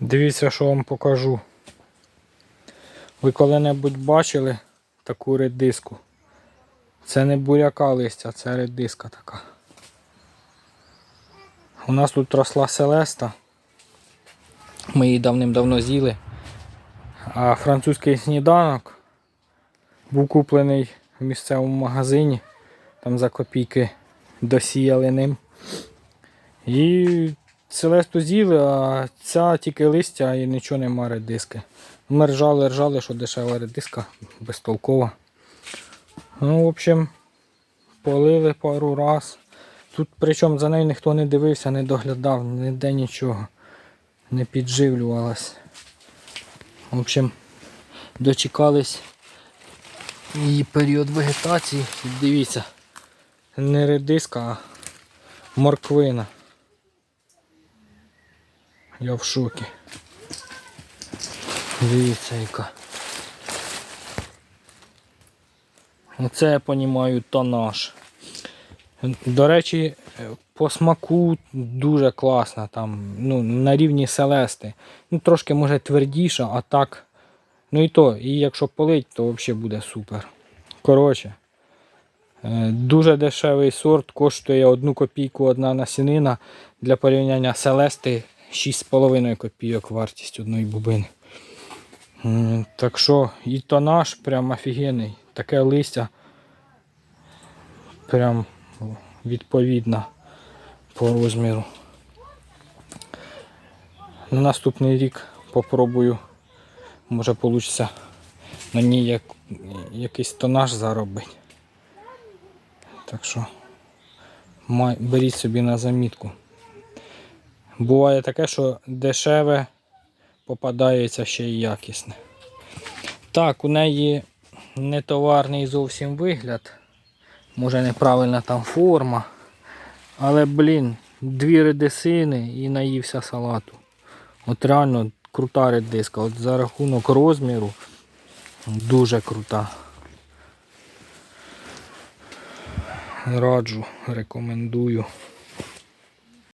Дивіться, що вам покажу. Ви коли-небудь бачили таку редиску? Це не буряка листя, це редиска така. У нас тут росла селеста. Ми її давним-давно з'їли. А французький сніданок був куплений в місцевому магазині. Там за копійки досіяли ним. І селесту з'їли, а ця тільки листя і нічого нема редиски. Ми ржали, ржали, що дешева редиска, безтолкова. Ну, в общем, полили пару раз. Тут причому за нею ніхто не дивився, не доглядав, ніде нічого. Не підживлювалась. В общем, дочекались її період вегетації. Дивіться, не редиска, а морквина. Я в шокі. Дивіться яка. Оце я розумію тонаж. До речі, по смаку дуже класна там, ну, на рівні селести. Ну, трошки може твердіша, а так. Ну і то, і якщо полить, то взагалі буде супер. Коротше, е, дуже дешевий сорт, коштує 1 копійку одна насінина. Для порівняння селести 6,5 копійок вартість одної бубини. Так що і тонаж прям офігенний. Таке листя прям відповідно по розміру. На наступний рік попробую, може вийде на ній як, якийсь тонаж заробити. Так що беріть собі на замітку. Буває таке, що дешеве попадається ще й якісне. Так, у неї не товарний зовсім вигляд. Може неправильна там форма. Але, блін, дві редисини і наївся салату. От реально крута редиска. От за рахунок розміру дуже крута. Раджу, рекомендую.